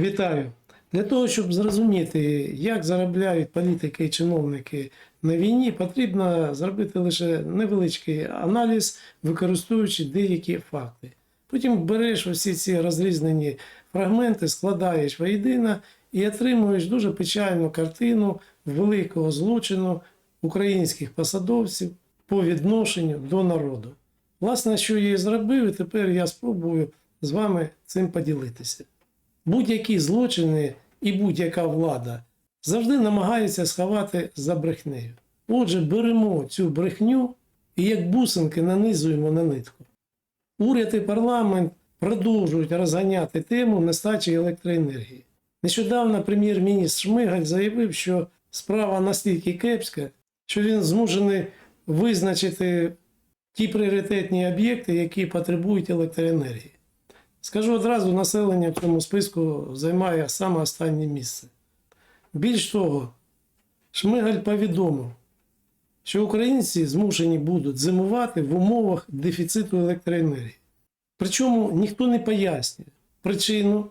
Вітаю. Для того, щоб зрозуміти, як заробляють політики і чиновники на війні, потрібно зробити лише невеличкий аналіз, використовуючи деякі факти. Потім береш усі ці розрізнені фрагменти, складаєш воєдино і отримуєш дуже печальну картину великого злочину українських посадовців по відношенню до народу. Власне, що я і зробив, і тепер я спробую з вами цим поділитися. Будь-які злочини і будь-яка влада завжди намагається сховати за брехнею. Отже, беремо цю брехню і як бусинки нанизуємо на нитку. Уряд і парламент продовжують розганяти тему нестачі електроенергії. Нещодавно прем'єр-міністр Шмигаль заявив, що справа настільки кепська, що він змушений визначити ті пріоритетні об'єкти, які потребують електроенергії. Скажу одразу, населення в цьому списку займає саме останнє місце. Більш того, Шмигаль повідомив, що українці змушені будуть зимувати в умовах дефіциту електроенергії. Причому ніхто не пояснює причину,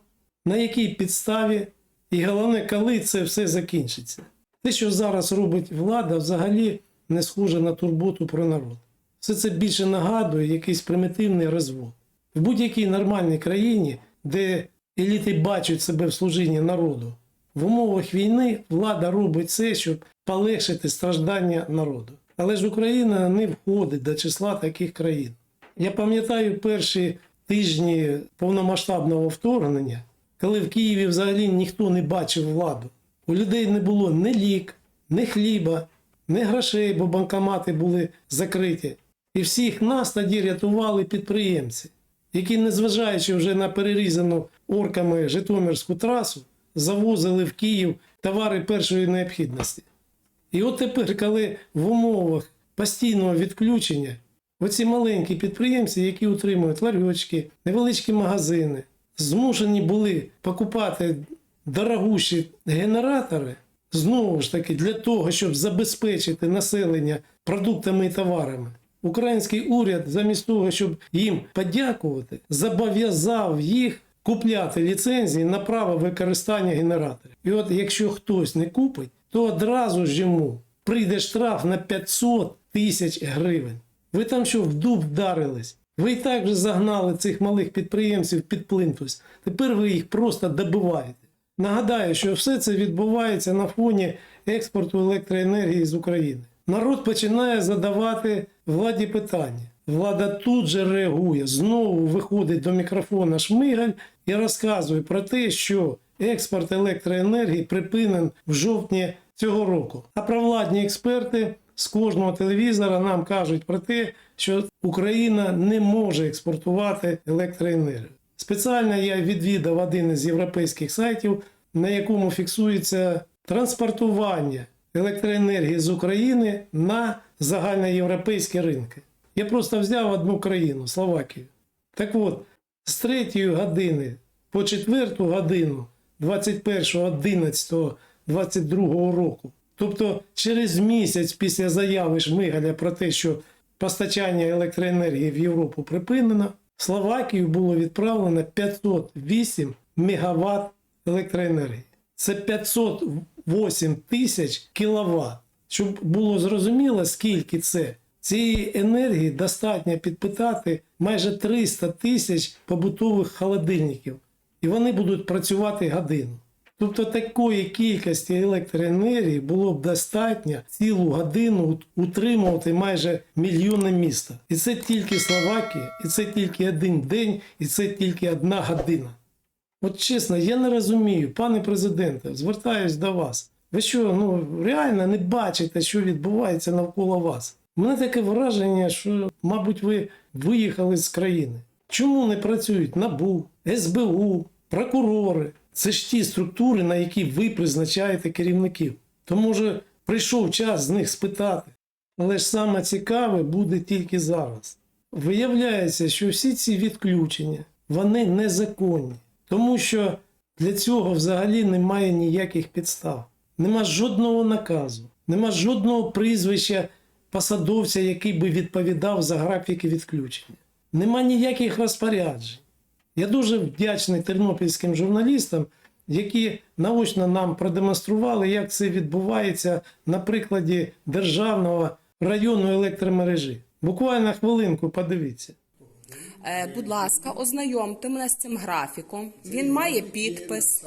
на якій підставі, і головне, коли це все закінчиться. Те, що зараз робить влада, взагалі не схоже на турботу про народ. Все це більше нагадує якийсь примітивний розвод. В будь-якій нормальній країні, де еліти бачать себе в служінні народу, в умовах війни влада робить це, щоб полегшити страждання народу. Але ж Україна не входить до числа таких країн. Я пам'ятаю перші тижні повномасштабного вторгнення, коли в Києві взагалі ніхто не бачив владу. У людей не було ні лік, ні хліба, ні грошей, бо банкомати були закриті. І всіх нас тоді рятували підприємці, які, незважаючи вже на перерізану орками Житомирську трасу, завозили в Київ товари першої необхідності. І от тепер, коли в умовах постійного відключення оці маленькі підприємці, які утримують ларьочки, невеличкі магазини, змушені були покупати дорогущі генератори, знову ж таки, для того, щоб забезпечити населення продуктами і товарами. Український уряд, замість того, щоб їм подякувати, зобов'язав їх купляти ліцензії на право використання генераторів. І от якщо хтось не купить, то одразу ж йому прийде штраф на 500 тисяч гривень. Ви там що в дуб вдарились? Ви і так вже загнали цих малих підприємців під плинтус. Тепер ви їх просто добиваєте. Нагадаю, що все це відбувається на фоні експорту електроенергії з України. Народ починає задавати владі питання. Влада тут же реагує, знову виходить до мікрофона Шмигаль і розказує про те, що експорт електроенергії припинен в жовтні цього року. А провладні експерти з кожного телевізора нам кажуть про те, що Україна не може експортувати електроенергію. Спеціально я відвідав один із європейських сайтів, на якому фіксується транспортування електроенергії з України на загальноєвропейські ринки. Я просто взяв одну країну Словакію. Так от, з 3 години по 4 годину 21.11.22 року, тобто через місяць після заяви Шмигаля про те, що постачання електроенергії в Європу припинено, Словакію було відправлено 508 мегаватт електроенергії. Це 508 тисяч кіловат. Щоб було зрозуміло, скільки це. Цієї енергії достатньо підпитати майже 300 тисяч побутових холодильників, і вони будуть працювати годину. Тобто такої кількості електроенергії було б достатньо цілу годину утримувати майже мільйони міста. І це тільки Словакія, і це тільки один день, і це тільки одна година. От чесно, я не розумію, пане президенте, звертаюсь до вас. Ви що, ну реально не бачите, що відбувається навколо вас? У мене таке враження, що, мабуть, ви виїхали з країни. Чому не працюють НАБУ, СБУ, прокурори? Це ж ті структури, на які ви призначаєте керівників. То може прийшов час з них спитати. Але ж саме цікаве буде тільки зараз. Виявляється, що всі ці відключення вони незаконні, тому що для цього взагалі немає ніяких підстав. Нема жодного наказу, нема жодного прізвища посадовця, який би відповідав за графіки відключення. Нема ніяких розпоряджень. Я дуже вдячний тернопільським журналістам, які наочно нам продемонстрували, як це відбувається на прикладі державного району електромережі. Буквально хвилинку подивіться. Е, будь ласка, ознайомте мене з цим графіком. Він має підпис.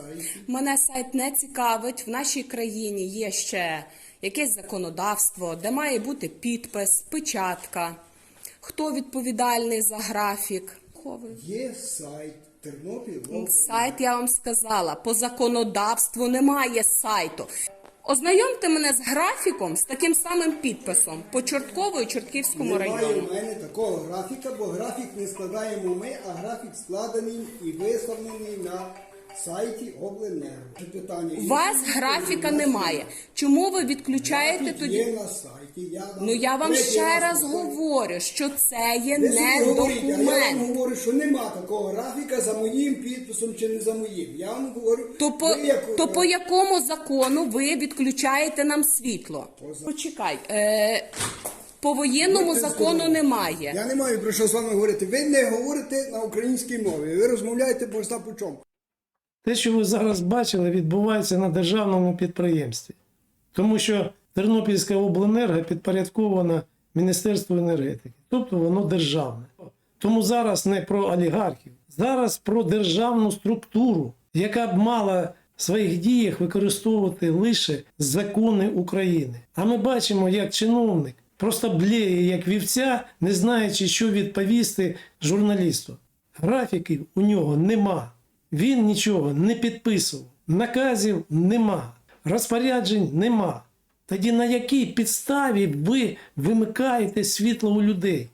Мене сайт не цікавить. В нашій країні є ще якесь законодавство, де має бути підпис, печатка. Хто відповідальний за графік? Є сайт Тернопіль. Сайт я вам сказала. По законодавству немає сайту. Ознайомте мене з графіком з таким самим підписом по Чорткову і Чортківському Немає району. в мене такого графіка, бо графік не складаємо ми, а графік складений і виставлений на сайті Обленерго. Це питання. У вас графіка немає. Чому ви відключаєте Графік тоді? Є на сайті. Я вам Ну я вам третій ще раз повторюю. говорю, що це є не говорите, а я вам документ. говорю, що нема такого графіка за моїм підписом чи не за моїм. Я вам говорю, То по, ви як, то е, по якому закону ви відключаєте нам світло? Почекай, е, по воєнному Будьте закону здорові. немає. Я не маю про що з вами говорити. Ви не говорите на українській мові. Ви розмовляєте по по чому. Те, що ви зараз бачили, відбувається на державному підприємстві. Тому що Тернопільська обленерго підпорядкована Міністерству енергетики. Тобто воно державне. Тому зараз не про олігархів, зараз про державну структуру, яка б мала в своїх діях використовувати лише закони України. А ми бачимо, як чиновник просто блеє, як вівця, не знаючи, що відповісти журналісту. Графіків у нього нема. Він нічого не підписував, наказів нема, розпоряджень нема. Тоді на якій підставі ви вимикаєте світло у людей?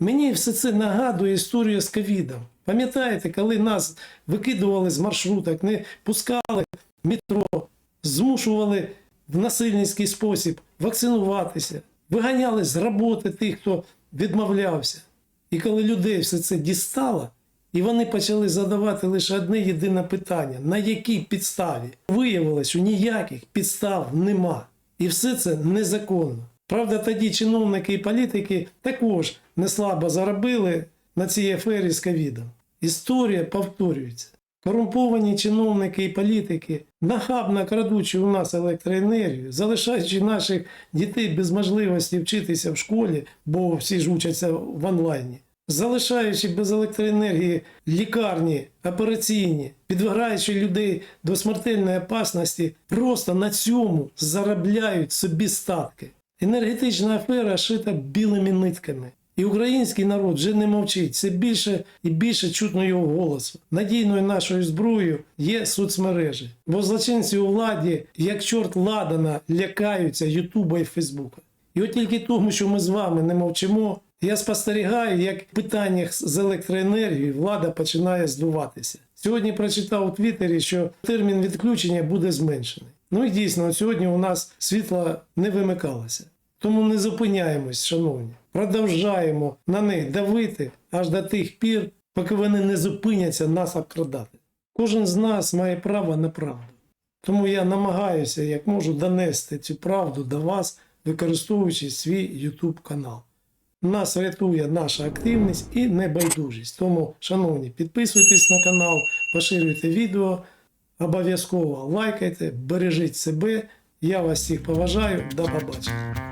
Мені все це нагадує історію з ковідом. Пам'ятаєте, коли нас викидували з маршруток, не пускали в метро, змушували в насильницький спосіб вакцинуватися, виганяли з роботи тих, хто відмовлявся. І коли людей все це дістало, і вони почали задавати лише одне єдине питання: на якій підставі? Виявилось, що ніяких підстав нема. І все це незаконно. Правда, тоді чиновники і політики також не слабо заробили на цій афері з ковідом. Історія повторюється. Корумповані чиновники і політики, нахабно крадучи у нас електроенергію, залишаючи наших дітей без можливості вчитися в школі, бо всі ж учаться в онлайні, залишаючи без електроенергії лікарні, операційні, підвираючи людей до смертельної опасності, просто на цьому заробляють собі статки. Енергетична афера шита білими нитками. І український народ вже не мовчить. Все більше і більше чутно його голосу. Надійною нашою зброєю є соцмережі. Бо злочинці у владі, як чорт ладана, лякаються Ютуба і Фейсбука. І от тільки тому, що ми з вами не мовчимо, я спостерігаю, як в питаннях з електроенергією влада починає здуватися. Сьогодні прочитав у Твіттері, що термін відключення буде зменшений. Ну і дійсно, сьогодні у нас світло не вимикалося. Тому не зупиняємось, шановні. Продовжаємо на них давити аж до тих пір, поки вони не зупиняться нас обкрадати. Кожен з нас має право на правду. Тому я намагаюся, як можу, донести цю правду до вас, використовуючи свій YouTube канал. Нас рятує наша активність і небайдужість. Тому, шановні, підписуйтесь на канал, поширюйте відео, обов'язково лайкайте, бережіть себе. Я вас всіх поважаю. До побачення.